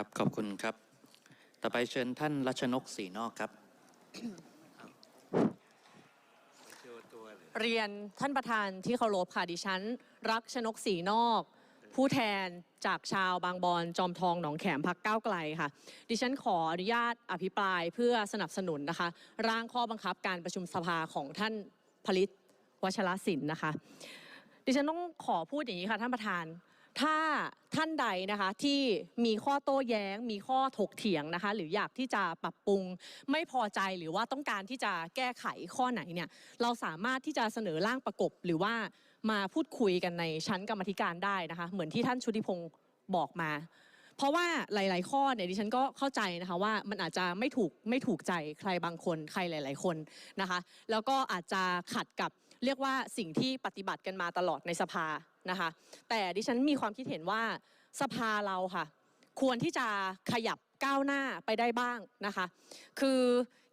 ครับขอบคุณครับ ต่อไปเชิญท่านรัชนกศรีนอกครับ เรียนท่านประธานที่เคารพค่ะดิฉัน รักชนกศรีนอก ผู้แทนจากชาวบางบอนจอมทองหนองแขมพักก้าวไกลค่ะ ดิฉันขออนุญาตอภิปรายเพื่อสนับสนุนนะคะ ร่างข้อบังคับการประชุมสภาของท่านผลิตวัชรศิลป์นะคะ ดิฉันต้องขอพูดอย่างนี้ค่ะท่านประธาน ถ้าท่านใดนะคะที่มีข้อโต้แย้ง มีข้อถกเถียงนะคะ หรืออยากที่จะปรับปรุงไม่พอใจหรือว่าต้องการที่จะแก้ไขข้อไหนเนี่ยเราสามารถที่จะเสนอร่างประกบหรือว่ามาพูดคุยกันในชั้นกรรมธิการได้นะคะ เหมือนที่ท่านชุติพงศ์บอกมา เพราะว่าหลาย ๆ ข้อเนี่ยดิฉันก็เข้าใจนะคะว่ามันอาจจะไม่ถูกไม่ถูกใจใครบางคนใครหลาย ๆ คนนะคะ แล้วก็อาจจะขัดกับเรียกว่าสิ่งที่ปฏิบัติกันมาตลอดในสภา นะคะ แต่ดิฉันมีความคิดเห็นว่าสภาเราค่ะ ควรที่จะขยับก้าวหน้าไปได้บ้างนะคะ คือ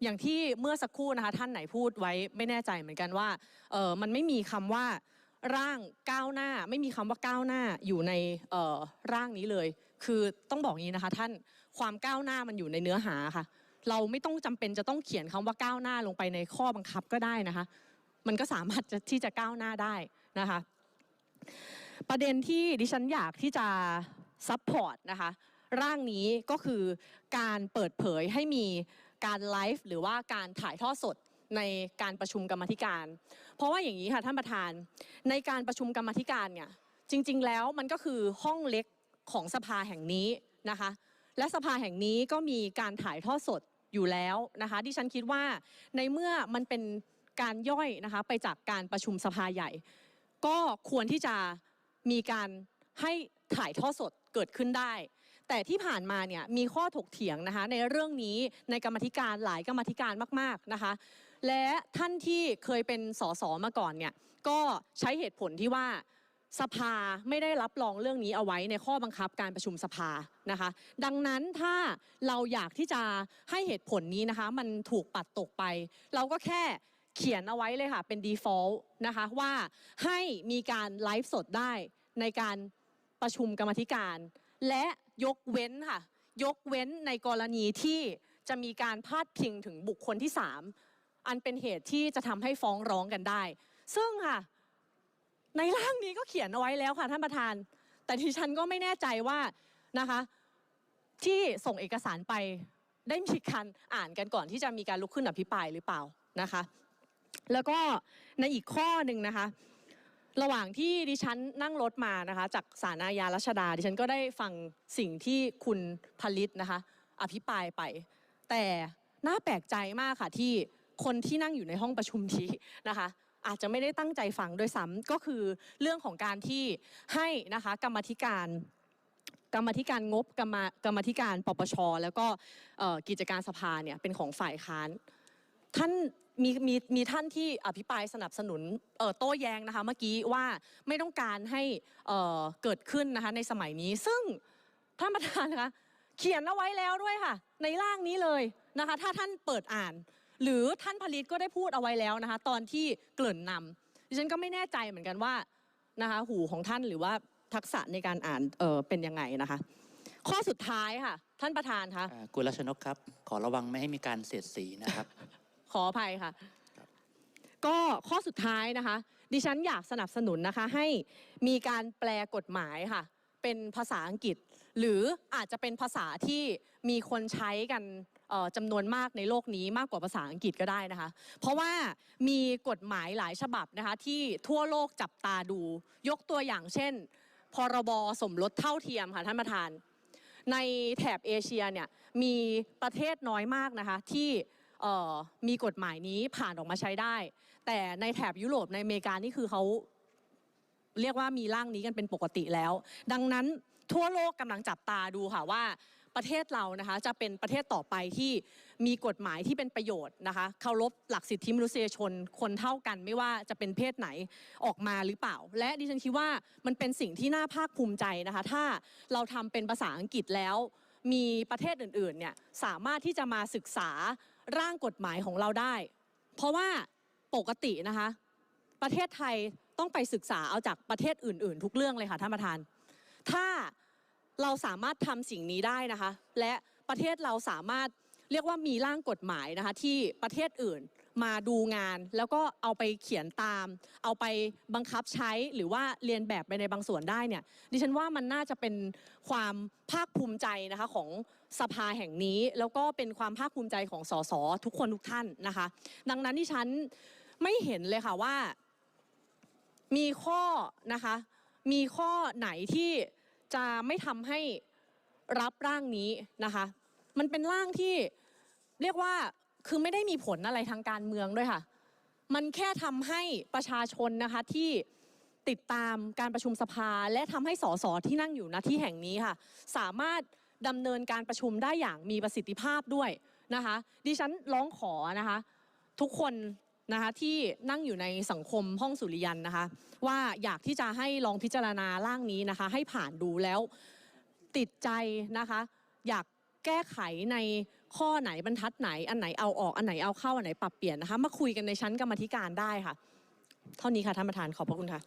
อย่างที่เมื่อสักครู่นะคะท่านไหนพูดไว้ไม่แน่ใจเหมือนกันว่าเออมันไม่มีคำว่าร่างก้าวหน้า ไม่มีคำว่าก้าวหน้าอยู่ในเอ่อร่างนี้เลย คือต้องบอกงนี้นะคะ ท่านความก้าวหน้ามันอยู่ในเนื้อหาค่ะ เราไม่ต้องจำเป็นจะต้องเขียนคำว่าก้าวหน้าลงไปในข้อบังคับก็ได้นะคะ มันก็สามารถที่จะก้าวหน้าได้นะคะ ประเด็นที่ดิฉันอยากที่จะซัพพอร์ตนะคะร่างนี้ก็คือการเปิดเผยให้มีการไลฟ์หรือว่าการถ่ายทอดสดในการประชุมกรรมธิการ เพราะว่าอย่างนี้ค่ะท่านประธาน ในการประชุมกรรมธิการเนี่ยจริง ๆ แล้วมันก็คือห้องเล็กของสภาแห่งนี้นะคะ และสภาแห่งนี้ก็มีการถ่ายทอดสดอยู่แล้วนะคะดิฉันคิดว่าในเมื่อมันเป็นการย่อยนะคะไปจากการประชุมสภาใหญ่ ก็ควรที่จะมีการให้ถ่ายทอดสดเกิดขึ้นได้ แต่ที่ผ่านมาเนี่ยมีข้อถกเถียงนะคะในเรื่องนี้ในกรรมธิการหลายกรรมธิการมากๆนะคะ และท่านที่เคยเป็นสสมาก่อนเนี่ยก็ใช้เหตุผลที่ว่าสภาไม่ได้รับรองเรื่องนี้เอาไว้ในข้อบังคับการประชุมสภานะคะ ดังนั้นถ้าเราอยากที่จะให้เหตุผลนี้นะคะ มันถูกปัดตกไป เราก็แค่ เขียนเอาไว้เลยค่ะ เป็น default นะคะว่าให้มีการไลฟ์สดได้ในการประชุมกรรมธิการ และยกเว้นค่ะ ยกเว้นในกรณีที่จะมีการพาดพิงถึงบุคคลที่ 3 อันเป็นเหตุที่จะทำให้ฟ้องร้องกันได้ ซึ่งค่ะ ในร่างนี้ก็เขียนเอาไว้แล้วค่ะท่านประธาน แต่ที่ฉันก็ไม่แน่ใจว่านะคะที่ส่งเอกสารไปได้มีการอ่านกันก่อนที่จะมีการลุกขึ้นอภิปรายหรือเปล่านะคะ แล้วก็ในอีกข้อหนึ่งนะคะ ระหว่างที่ดิฉันนั่งรถมานะคะ จากสารอาญารัชดา ดิฉันก็ได้ฟังสิ่งที่คุณผลิตนะคะ อภิปรายไป แต่น่าแปลกใจมากค่ะที่คนที่นั่งอยู่ในห้องประชุมนี้นะคะ อาจจะไม่ได้ตั้งใจฟังโดยซ้ำก็คือเรื่องของการที่ให้นะคะกรรมธิการกรรมธิการงบกรรมกรรมธิการปปชแล้วก็กิจการสภาเนี่ยเป็นของฝ่ายค้าน ท่านมีมีมีท่านที่อภิปรายสนับสนุนโต้แย้งนะคะเมื่อกี้ว่าไม่ต้องการให้เกิดขึ้นนะคะในสมัยนี้ ซึ่งท่านประธานนะคะเขียนเอาไว้แล้วด้วยค่ะ ในร่างนี้เลยนะคะถ้าท่านเปิดอ่าน หรือท่านผลิตก็ได้พูดเอาไว้แล้วนะคะตอนที่เกริ่นนำดิฉันก็ไม่แน่ใจเหมือนกันว่านะคะหูของท่านหรือว่าทักษะในการอ่านเออเป็นยังไงนะคะ ข้อสุดท้ายค่ะ ท่านประธานคะอ่าคุณรัชนกครับ ขอระวังไม่ให้มีการเสียดสีนะครับ ขออภัยค่ะ ก็ข้อสุดท้ายนะคะ ดิฉันอยากสนับสนุนนะคะ ให้มีการแปลกฎหมายค่ะ เป็นภาษาอังกฤษ หรืออาจจะเป็นภาษาที่มีคนใช้กันจำนวนมากในโลกนี้มากกว่าภาษาอังกฤษก็ได้นะคะ เพราะว่ามีกฎหมายหลายฉบับนะคะที่ทั่วโลกจับตาดู ยกตัวอย่างเช่น พรบสมรสเท่าเทียมค่ะท่านประธาน ในแถบเอเชียเนี่ยมีประเทศน้อยมากนะคะที่ มีกฎหมายนี้ผ่านออกมาใช้ได้ แต่ในแถบยุโรปในอเมริกานี่คือเขาเรียกว่ามีร่างนี้กันเป็นปกติแล้ว ดังนั้นทั่วโลกกำลังจับตาดูค่ะว่าประเทศเรานะคะจะเป็นประเทศต่อไปที่มีกฎหมายที่เป็นประโยชน์นะคะเคารพหลักสิทธิมนุษยชนคนเท่ากันไม่ว่าจะเป็นเพศไหนออกมาหรือเปล่า และดิฉันคิดว่ามันเป็นสิ่งที่น่าภาคภูมิใจนะคะ ถ้าเราทำเป็นภาษาอังกฤษแล้ว มีประเทศอื่นๆเนี่ยสามารถที่จะมาศึกษา ร่างกฎหมายของเราได้ เพราะว่าปกตินะคะ ประเทศไทยต้องไปศึกษาเอาจากประเทศอื่น ๆ ทุกเรื่องเลยค่ะท่านประธาน ถ้าเราสามารถทำสิ่งนี้ได้นะคะ และประเทศเราสามารถเรียกว่ามีร่างกฎหมายนะคะที่ประเทศอื่น มาดูงาน แล้วก็เอาไปเขียนตาม เอาไปบังคับใช้หรือว่าเรียนแบบไปในบางส่วนได้เนี่ยดิฉันว่ามันน่าจะเป็นความภาคภูมิใจนะคะของสภาแห่งนี้ แล้วก็เป็นความภาคภูมิใจของสสทุกคนทุกท่านนะคะ ดังนั้นดิฉันไม่เห็นเลยค่ะว่า มีข้อนะคะมีข้อไหนที่จะไม่ทำให้รับร่างนี้นะคะ มันเป็นร่างที่เรียกว่า คือไม่ได้มีผลอะไรทางการเมืองด้วยค่ะ มันแค่ทำให้ประชาชนนะคะที่ติดตามการประชุมสภา และทำให้สสที่นั่งอยู่ณที่แห่งนี้ค่ะ สามารถดำเนินการประชุมได้อย่างมีประสิทธิภาพด้วยนะคะ ดิฉันร้องขอนะคะทุกคนนะคะที่นั่งอยู่ในสังคมห้องสุริยันนะคะ ว่าอยากที่จะให้ลองพิจารณาร่างนี้นะคะ ให้ผ่านดูแล้วติดใจนะคะ อยากแก้ไขใน ข้อไหนบรรทัดไหนอันไหนเอาออกอันไหนเอาเข้าอันไหนปรับเปลี่ยนนะคะมาคุยกันในชั้นกรรมธิการได้ค่ะเท่านี้ค่ะท่านประธานขอบพระคุณค่ะ